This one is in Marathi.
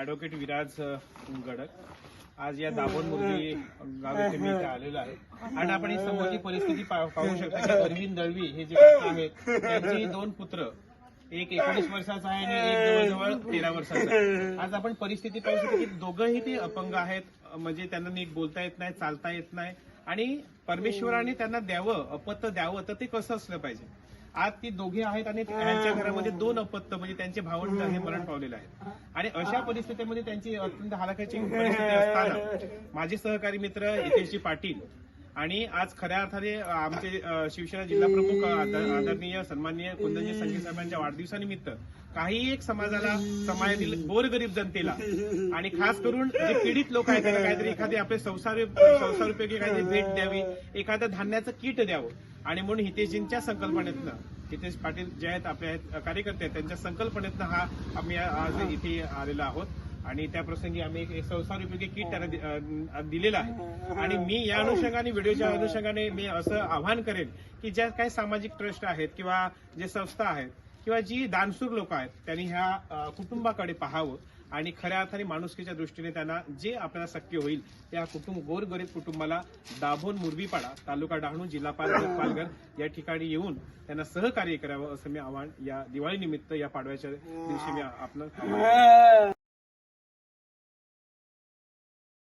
ऍडव्होकेट विराज गडक. आज या दाभोण मुरली गाव मी इथे आलेलो आहे आणि आपण ही समोरची परिस्थिती पा- पाहू शकता की अरविंद दळवी हे जे आहेत त्यांची दोन पुत्र. एक एकोणीस वर्षाचा आहे आणि एक जवळजवळ तेरा वर्षाचा आहे. आज आपण परिस्थिती पाहू शकतो की दोघंही ते अपंग आहेत. म्हणजे त्यांना नीट बोलता येत नाही चालता येत नाही. आणि परमेश्वराने त्यांना द्यावं अपत्य द्यावं तर ते कसं असलं पाहिजे? आज ती दोघे आहेत आणि त्यांच्या घरामध्ये दोन अपत्य म्हणजे त्यांचे भावंड हे मरण पावलेले आहेत आणि अशा परिस्थितीमध्ये त्यांची अत्यंत हालाखाची परिस्थिती असताना माझे सहकारी मित्र हितेशजी पाटील आणि आज खऱ्या अर्थाने आमचे शिवसेना जिल्हा प्रमुख आदरणीय सन्माननीय कुंदनजी संघी साहेबांच्या वाढदिवसानिमित्त काही एक समाजाला समाजातील गोरगरीब जनतेला आणि खास करून जे पीडित लोक आहेत त्यांना काहीतरी एखादी आपले संसार संसारोपयोगी काहीतरी भेट द्यावी एखादं धान्याचं किट द्यावं. आणि म्हणून हितेशजींच्या संकल्पनेतनं हितेश पाटील जे आहेत आपले आहेत कार्यकर्ते आहेत त्यांच्या संकल्पनेतनं हा आम्ही आज इथे आलेलो आहोत. आणि त्या प्रसंगी आम्ही एक संसार उपयोगी किट त्यांना दिलेलं आहे. आणि मी या अनुषंगाने व्हिडिओच्या अनुषंगाने मी असं आवाहन करेन की ज्या काही सामाजिक ट्रस्ट आहेत किंवा जे संस्था आहेत किंवा जी दानशूर लोक आहेत त्यांनी ह्या कुटुंबाकडे पाहावं आणि खऱ्या अर्थाने माणुसकीच्या दृष्टीने त्यांना जे आपल्याला शक्य होईल त्या कुटुंब गोरगरीब कुटुंबाला दाभोण मुरबीपाडा तालुका डहाणू जिल्हा पालघर पालघर या ठिकाणी येऊन त्यांना सहकार्य करावं असं मी आवाहन या दिवाळीनिमित्त या पाडव्याच्या दिवशी मी आपण